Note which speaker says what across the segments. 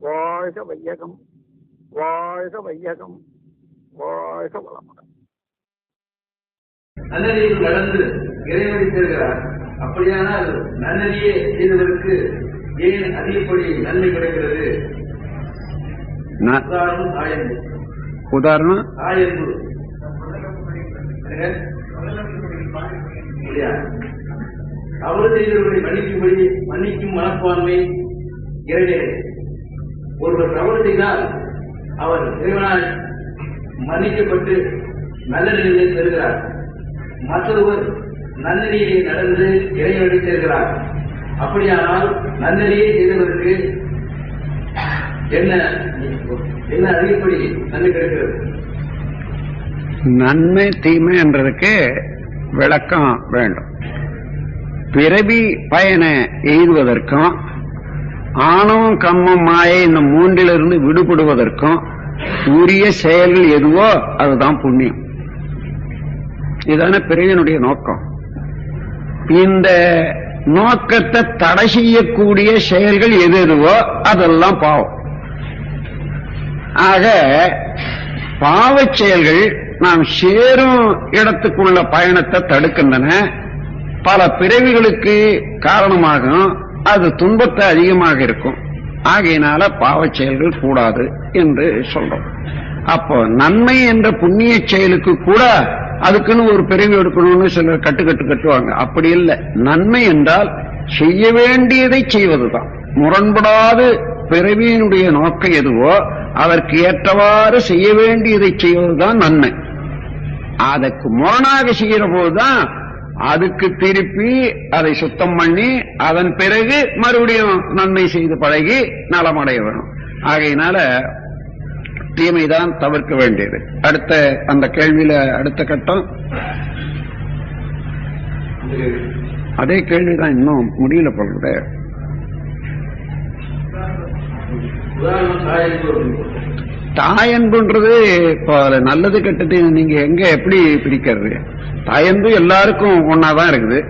Speaker 1: வாழ்க வையகம் வாழ்க வையகம் வாழ்க வளமுடன்.
Speaker 2: நன்னறியில் நடந்து இறைவனை பெறுகிறார். அப்படியானால் நன்னறியே செய்தவருக்கு ஏன் அதிகப்படி நன்மை கிடைக்கிறது? உதாரணம் தாயன்பு
Speaker 3: உதாரணம்?
Speaker 2: இல்லையா? தவறு செய்தவர்களை மன்னிக்கும்படி மன்னிக்கும் மனப்பான்மை இறைவே ஒருவர் தவறு செய்தால் அவர் இறைவனால் மன்னிக்கப்பட்டு நல்ல நிலையை பெறுகிறார் மற்றொருவர் நன்னடியிலே நடந்து இறைவனை சேர்கிறார் அப்படியானால் நன்னடியை செய்தவருக்கு என்ன என்ன அறிவிப்படி நன்மை கிடைக்கிறது?
Speaker 3: நன்மை தீமை என்றதுக்கு விளக்கம் வேண்டும். பிறவி பயனை எய்துவதற்கும் ஆணவம் கம்மம் மாயை இந்த மூன்றிலிருந்து விடுபடுவதற்கும் உரிய செயல்கள் எதுவோ அதுதான் புண்ணியம். இதான பிறவியினுடைய நோக்கம். இந்த நோக்கத்தை தடை செய்யக்கூடிய செயல்கள் எது எதுவோ அதெல்லாம் பாவம். ஆக பாவ செயல்கள் நாம் சேரும் இடத்துக்குள்ள பயணத்தை தடுக்கின்றன. பல பிறவிகளுக்கு காரணமாகும். அது துன்பத்தை அதிகமாக இருக்கும். ஆகையினால பாவச் செயல்கள் கூடாது என்று சொல்றோம். அப்போ நன்மை என்ற புண்ணிய செயலுக்கு கூட அதுக்குன்னு ஒரு பிறவி எடுக்கணும்னு சிலர் கட்டு கட்டு கட்டுவாங்க. அப்படி இல்லை. நன்மை என்றால் செய்ய வேண்டியதை செய்வதுதான். முரண்படாது பிறவியினுடைய நோக்கம் எதுவோ அதற்கு ஏற்றவாறு செய்ய வேண்டியதை செய்வதுதான் நன்மை. அதற்கு முரணாக செய்கிற போதுதான் அதுக்கு திருப்பி அதை சுத்தம் பண்ணி அதன் பிறகு மறுபடியும் நன்மை செய்து பழகி நலமடைய வேணும் ஆகையினால தீமைதான் தவிர்க்க வேண்டியது. அடுத்த அந்த கேள்வியில அடுத்த கட்டம். அதே கேள்விதான் இன்னும் முடியல போகிறது
Speaker 2: உதாரணம்
Speaker 3: தாயன்புன்றது இப்போ நல்லது கெட்டது நீங்க எங்க எப்படி பிரிக்கிறது? தாயன்பு எல்லாருக்கும் ஒன்னாதான் இருக்குது.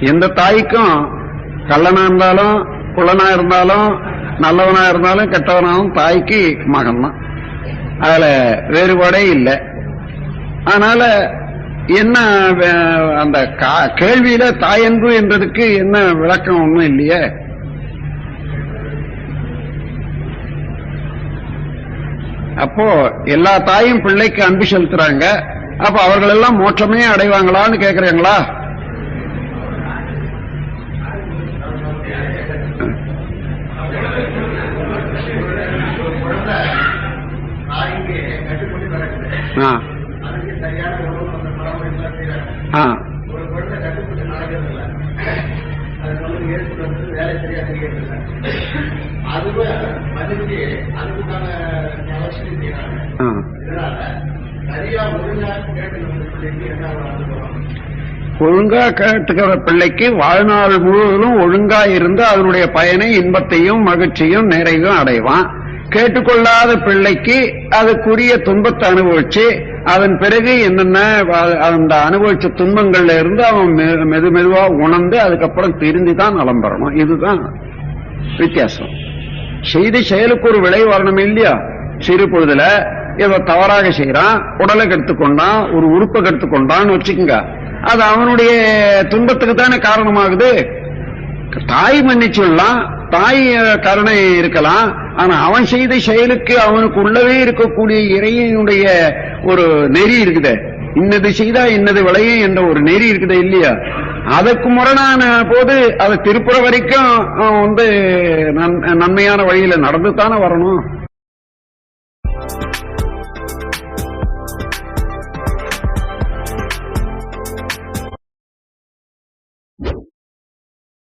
Speaker 3: எந்த தாய்க்கும் கள்ளனா இருந்தாலும் குள்ளனா இருந்தாலும் நல்லவனா இருந்தாலும் கெட்டவனாலும் தாய்க்கு மகன் தான் அதுல வேறுபாடே இல்லை. அதனால என்ன வே- அந்த கா- கேள்வியில தாயன்பு என்றதுக்கு என்ன விளக்கம் ஒன்றும் இல்லையே? அப்போ எல்லா தாயும் பிள்ளைக்கு அன்பு செலுத்துறாங்க. அப்ப அவர்கள் எல்லாம் மோட்சமே அடைவாங்களான்னு கேக்குறீங்களா? ஆ. ஆ.
Speaker 4: சரியா செய்யறது இல்ல அதுவே மதிச்சு அதுக்குண்டான அவசியம் செய்யறாங்க
Speaker 3: ஆ.
Speaker 4: இதனால சரியா ஒழுங்கா என்ன அனுபவம்
Speaker 3: ஒழுங்கா கேட்டுக்கிற பிள்ளைக்கு வாழ்நாள் முழுவதும் ஒழுங்கா இருந்து அதனுடைய பயனை இன்பத்தையும் மகிழ்ச்சியும் நிறைவும் அடைவான். கேட்டுக்கொள்ளாத பிள்ளைக்கு அதுக்குரிய துன்பத்தை அனுபவிச்சு அதன் பிறகு என்னென்ன அந்த அனுபவிச்ச துன்பங்கள்ல இருந்து அவன் மெ- மெது மெதுவா உணர்ந்து அதுக்கப்புறம் திருந்தி தான் நலம் பெறணும். இதுதான் வித்தியாசம். செய்தி செயலுக்கு ஒரு விலை வரணும் இல்லையா? சிறு பொழுதுல ஏதோ தவறாக செய்யறான் உடலை கெடுத்துக்கொண்டான் ஒரு உறுப்பை கெடுத்துக்கொண்டான்னு வச்சுக்கோங்க. அது அவனுடைய துன்பத்துக்கு தானே காரணமாகுது? தாய் மன்னிச்சுடலாம் தாய் கருணை இருக்கலாம் ஆனா அவன் செய்த செயலுக்கு அவனுக்கு உள்ளவே இருக்கக்கூடிய இறையினுடைய ஒரு நெறி இருக்குதே. இன்னது செய்தா இன்னது விளையும் என்ற ஒரு நெறி இருக்குது இல்லையா? அதற்கு முரணான போது அதை திருப்புற வரைக்கும் அவன் வந்து நன்- நன்மையான வழியில நடந்துத்தானே வரணும்?